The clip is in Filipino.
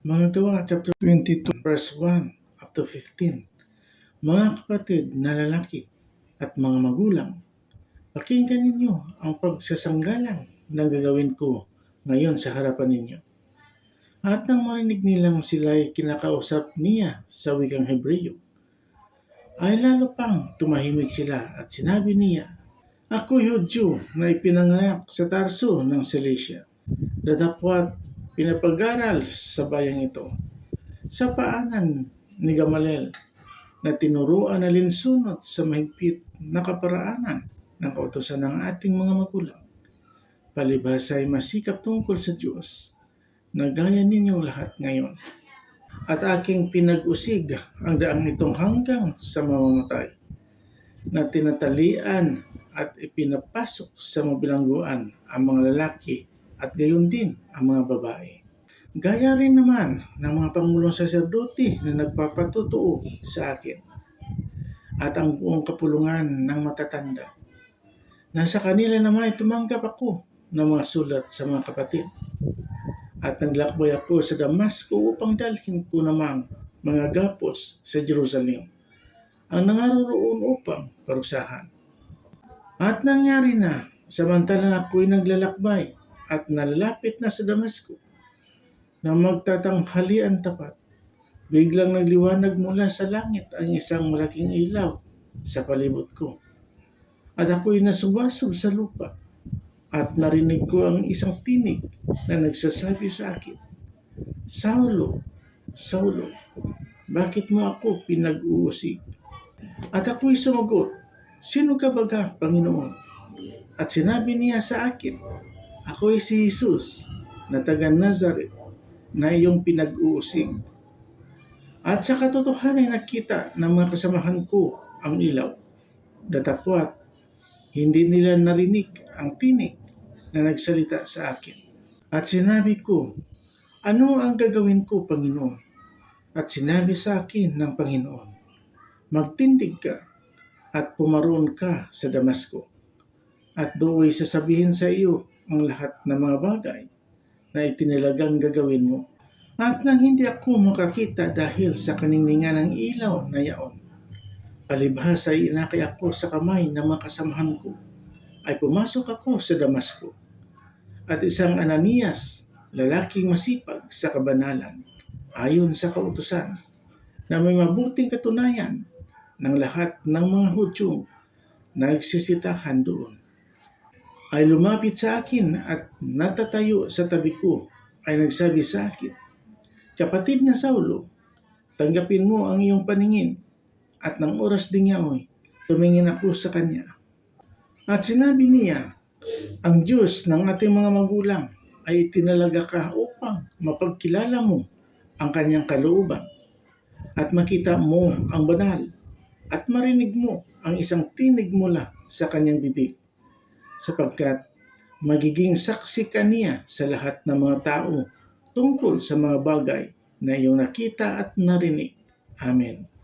Mga gawa, chapter 22, verse 1 up to 15. Mga kapatid na lalaki at mga magulang, pakinggan ninyo ang pagsasanggalang na gagawin ko ngayon sa harapan ninyo. At nang marinig nilang sila'y kinakausap niya sa wikang Hebreyo, ay lalo pang tumahimik sila at sinabi niya, Ako'y Hudyo na ipinanganak sa Tarso ng Cilicia. Datapwat pinapag-aral sa bayang ito. Sa paanan ni Gamalel na tinuruan na linsunot sa mahigpit na kaparaanan ng kautosan ng ating mga magulang. Palibhas ay masikap tungkol sa Diyos na gaya ninyong lahat ngayon. At aking pinag-usig ang daang itong hanggang sa mamamatay na tinatalian at ipinapasok sa mabilangguan ang mga lalaki at gayon din ang mga babae. Gaya rin naman ng mga pangulong saserdote na nagpapatutuo sa akin at ang buong kapulungan ng matatanda. Nasa kanila naman ay tumanggap ako ng mga sulat sa mga kapatid. At naglakbay ako sa Damasco upang dalhin ko namang mga gapos sa Jerusalem ang nangaroon upang parusahan. At nangyari na, samantalang ako'y naglalakbay at nalalapit na sa Damasco, na magtatanghalian tapat, biglang nagliwanag mula sa langit ang isang malaking ilaw sa palibot ko. At ako'y nasubasog sa lupa at narinig ko ang isang tinig na nagsasabi sa akin, Saulo, Saulo, bakit mo ako pinag-uusig? At ako'y sumagot, Sino ka baga, Panginoon? At sinabi niya sa akin, Ako'y si Jesus na taga Nazareth na iyong pinag-uusig. At sa katotohanan ay nakita ng mga kasamahan ko ang ilaw. Datapwat, hindi nila narinig ang tinig na nagsalita sa akin. At sinabi ko, ano ang gagawin ko, Panginoon? At sinabi sa akin ng Panginoon, magtindig ka at pumaroon ka sa Damasco. At do'y sasabihin sa iyo ang lahat ng mga bagay na itinalagang gagawin mo. At nang hindi ako makakita dahil sa kaningningan ng ilaw na yaon, palibhas ay inakay ako sa kamay ng mga kasamahan ko, ay pumasok ako sa Damasco. At isang Ananias, lalaking masipag sa kabanalan, ayon sa kautusan, na may mabuting katunayan ng lahat ng mga Hudyo na nagsisitahan doon ay lumapit sa akin at natatayo sa tabi ko ay nagsabi sa akin, Kapatid na Saulo, tanggapin mo ang iyong paningin at ng oras din niya oy, tumingin ako sa kanya. At sinabi niya, ang Diyos ng ating mga magulang ay itinalaga ka upang mapagkilala mo ang kanyang kalooban at makita mo ang banal at marinig mo ang isang tinig mula sa kanyang bibig sapagkat magiging saksi ka niya sa lahat ng mga tao tungkol sa mga bagay na iyong nakita at narinig. Amen.